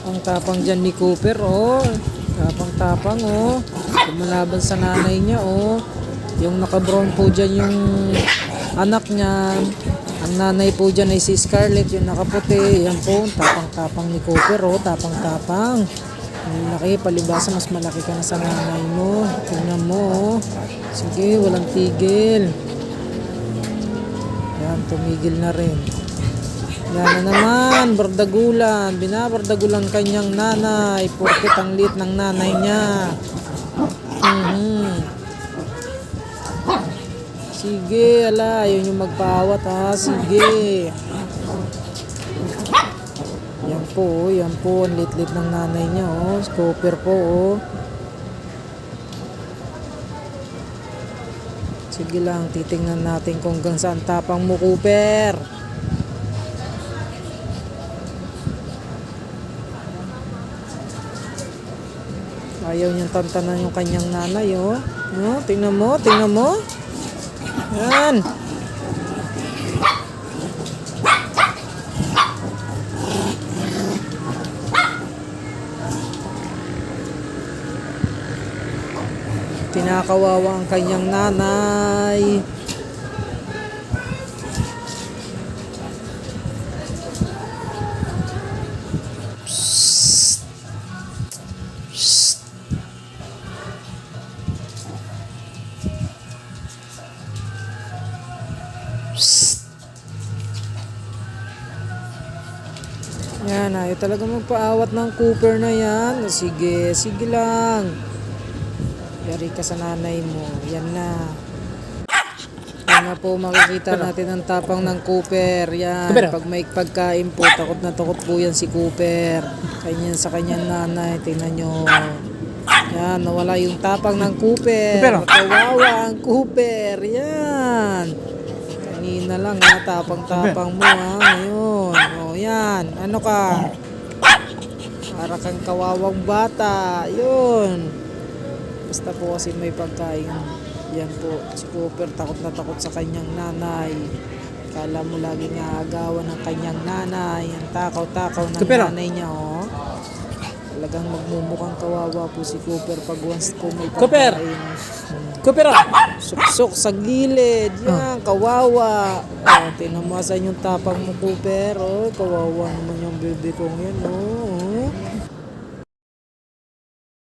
Tapang-tapang dyan ni Cooper, oh. Tapang-tapang, oh. Lumalaban sa nanay niya, oh. Yung naka-brown po dyan yung anak niya. Ang nanay po dyan ay si Scarlett, yung nakaputi. Yan po, tapang-tapang ni Cooper, oh. Tapang-tapang. Ang laki, palibasa, mas malaki ka na sa nanay mo. Tingnan mo, oh. Sige, walang tigil. Yan, tumigil na rin. Yan na naman, bardagulan. Binabardagulan kanyang nanay. Porkit ang liit ng nanay niya. Mhm. Sige, ala, yun yung magpaawat ha. Sige. Yan po, oh, yan po. Ang lit-lit ng nanay niya, oh. Scooper po, oh. Sige lang, titingnan natin kung hanggang saan tapang mo, Cooper. Ayaw niyang tantanan yung kanyang nanay, oh. No, tingnan mo, tingnan mo. Yan. Kinakawawa ang kanyang nanay. Psst. Psst. Yan, ayaw talaga magpaawat ng Cooper na yan. Sige, sige lang. Yari ka sa nanay mo. Yan na. Yan na po makikita natin ang tapang ng Cooper. Yan. Cooper. Pag may pagkain po, takot na takot po yan si Cooper. Kanyan sa kanyang nanay. Tingnan nyo. Yan, nawala yung tapang ng Cooper. Cooper, oh. Kawawa ang Cooper. Yan. Kanina lang ha, tapang-tapang mo ha. Ngayon. O yan. Ano ka? Para kang kawawang bata. Yun. Basta po kasi may pagkain. Yan po. Si Cooper takot na takot sa kanyang nanay. Kala mo lagi nga agawan ng kanyang nanay. Ang takaw-takaw ng Cooper, oh. nanay niya, oh. Talagang magmumukhang kawawa po si Cooper pag once po may Cooper! Hmm. Cooper ah! Suksok sa gilid. Yan, kawawa. Oh, saan yung tapang mo, Cooper. Oh, kawawa naman yung baby kong yan. Oh.